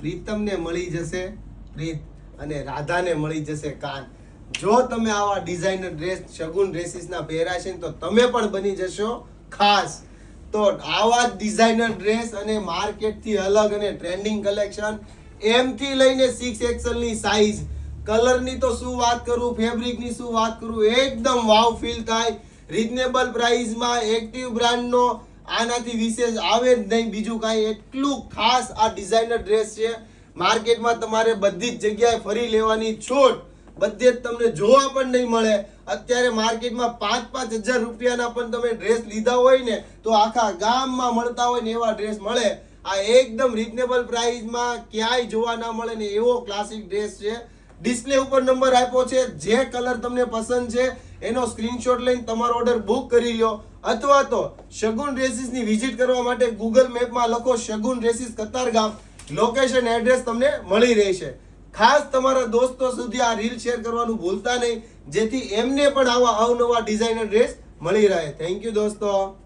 પ્રીતમને મળી જશે, પ્રીત અને રાધાને મળી જશે કાન જો તમે આવા ડિઝાઇનર ડ્રેસ શગુન ડ્રેસીસના પહેરાશે તો તમે પણ બની જશો ખાસ. તો આવા જ ડિઝાઇનર ડ્રેસ અને માર્કેટથી અલગ અને ટ્રેન્ડિંગ કલેક્શન એમથી લઈને સિક્સ એક્સલની સાઇઝ કલરની તો શું વાત કરું ફેબ્રિકની શું વાત કરું, એકદમ વાવ ફીલ થાય. રિઝનેબલ પ્રાઇસમાં એક્ટિવ બ્રાન્ડનો આનાથી વિશેષ આવે જ નહીં. બીજું કાંઈ એટલું ખાસ આ ડિઝાઇનર ડ્રેસ છે. માર્કેટમાં તમારે બધી જ જગ્યાએ ફરી લેવાની છૂટ. બધે જ તમને જોવા પણ નહીં મળે. અત્યારે માર્કેટમાં પાંચ પાંચ હજાર રૂપિયાના પણ તમે ડ્રેસ લીધા હોય ને, તો આખા ગામમાં મળતા હોય ને એવા ડ્રેસ મળે. આ એકદમ રિઝનેબલ પ્રાઇસમાં ક્યાંય જોવા ના મળે ને એવો ક્લાસિક ડ્રેસ છે. ડિસ્પ્લે ઉપર નંબર આપ્યો છે. જે કલર તમને પસંદ છે, એનો સ્ક્રીનશોટ લઈને તમારો ઓર્ડર બુક કરી લો અથવા તો શગુન ડ્રેસીસની વિઝિટ કરવા માટે ગૂગલ મેપમાં લખો Shagun dresses Katargam location address તમને મળી રહેશે. ખાસ તમારા દોસ્તો સુધી આ રીલ શેર કરવાનું ભૂલતા નહીં. જેથી એમને પણ આવા અવનવા ડિઝાઇનર ડ્રેસ મળી રહે. થેન્ક યુ દોસ્તો.